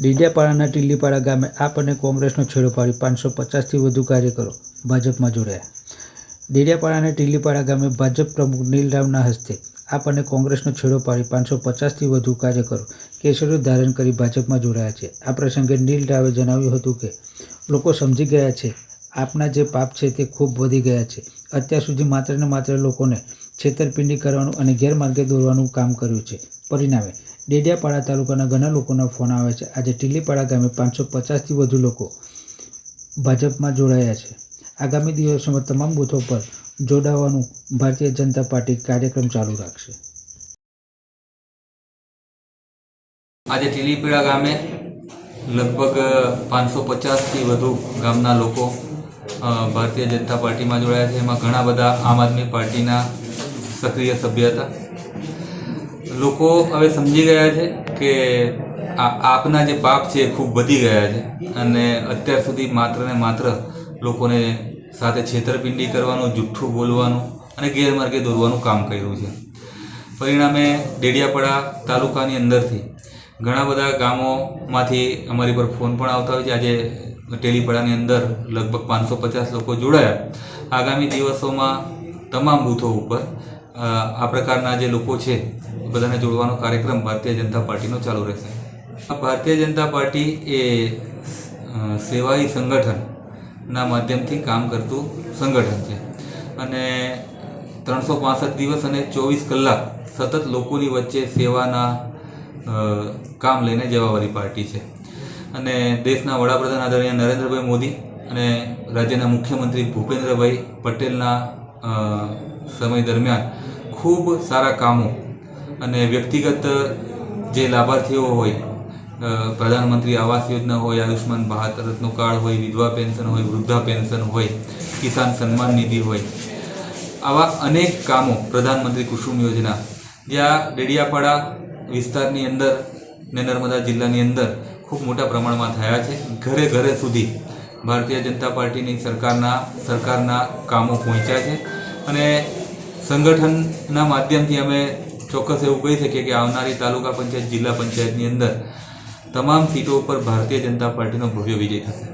ડેડિયાપાડાના ટીલીપાડા ગામે આપ અને કોંગ્રેસનો છેડો પાડી પાંચસો પચાસથી વધુ કાર્યકરો ભાજપમાં જોડાયા. ડેડિયાપાડા અને ટીલીપાડા ગામે ભાજપ પ્રમુખ નીલરામના હસ્તે આપ અને કોંગ્રેસનો છેડો પાડી પાંચસો પચાસથી વધુ કાર્યકરો કેસરીઓ ધારણ કરી ભાજપમાં જોડાયા છે. આ પ્રસંગે નીલ રાવે જણાવ્યું હતું કે, લોકો સમજી ગયા છે, આપના જે પાપ છે તે ખૂબ વધી ગયા છે. અત્યાર સુધી માત્ર ને માત્ર લોકોને છેતરપિંડી કરવાનું અને ગેરમાર્ગે દોરવાનું કામ કર્યું છે. પરિણામે ડેડિયાપાડા તાલુકાના ઘણા લોકોના ફોન આવે છે. આજે ટીલીપાડા ગામે પાંચસો પચાસથી વધુ લોકો ભાજપમાં જોડાયા છે. આગામી દિવસોમાં તમામ બૂથો પર જોડાવાનું ભારતીય જનતા પાર્ટી કાર્યક્રમ ચાલુ રાખશે. આજે ટીલીપીડા ગામે લગભગ પાંચસો પચાસથી વધુ ગામના લોકો ભારતીય જનતા પાર્ટીમાં જોડાયા છે. એમાં ઘણા બધા આમ આદમી પાર્ટીના સક્રિય સભ્ય હતા. લોકો હવે સમજી ગયા છે કે આપના જે પાપ છે એ ખૂબ વધી ગયા છે. અને અત્યાર સુધી માત્ર ને માત્ર લોકોને સાથે છેતરપિંડી કરવાનું, જુઠ્ઠું બોલવાનું અને ગેરમાર્ગે દોરવાનું કામ કર્યું છે. પરિણામે ડેડિયાપાડા તાલુકાની અંદરથી ઘણા બધા ગામોમાંથી અમારી પર ફોન પણ આવતા હોય છે. આજે ટેલીપડાની અંદર લગભગ પાંચસો પચાસ લોકો જોડાયા. આગામી દિવસોમાં તમામ બૂથો ઉપર આ પ્રકારના જે લોકો છે, એ બધાને જોડવાનો કાર્યક્રમ ભારતીય જનતા પાર્ટીનો ચાલુ રહેશે. આ ભારતીય જનતા પાર્ટી એ સેવાઈ સંગઠનના માધ્યમથી કામ કરતું સંગઠન છે. અને ત્રણસો પાસઠ દિવસ અને ચોવીસ કલાક સતત લોકોની વચ્ચે સેવાના કામ લઈને જવાવાળી પાર્ટી છે. અને દેશના વડાપ્રધાન આદરણીય નરેન્દ્રભાઈ મોદી અને રાજ્યના મુખ્યમંત્રી ભૂપેન્દ્રભાઈ પટેલના સમય દરમિયાન ખૂબ સારા કામો અને વ્યક્તિગત જે લાભાર્થીઓ હોય પ્રધાનમંત્રી આવાસ યોજના હોય આયુષ્માન ભારત રત્નો કાર્ડ હોય, વિધવા પેન્શન હોય, વૃદ્ધા પેન્શન હોય, કિસાન સન્માન નિધિ હોય, આવા અનેક કામો પ્રધાનમંત્રી કુસુમ યોજના જ્યાં ડેડિયાપાડા વિસ્તારની અંદર ને નર્મદા જિલ્લાની અંદર ખૂબ મોટા પ્રમાણમાં થયા છે. ઘરે ઘરે સુધી ભારતીય જનતા પાર્ટીની સરકારના સરકારના કામો પહોંચ્યા છે. અને સંગઠનના માધ્યમથી અમે ચોક્કસ એવું કહી શકીએ કે આવનારી તાલુકા પંચાયત, જિલ્લા પંચાયતની અંદર તમામ સીટો ઉપર ભારતીય જનતા પાર્ટીનો ભવ્ય વિજય થશે.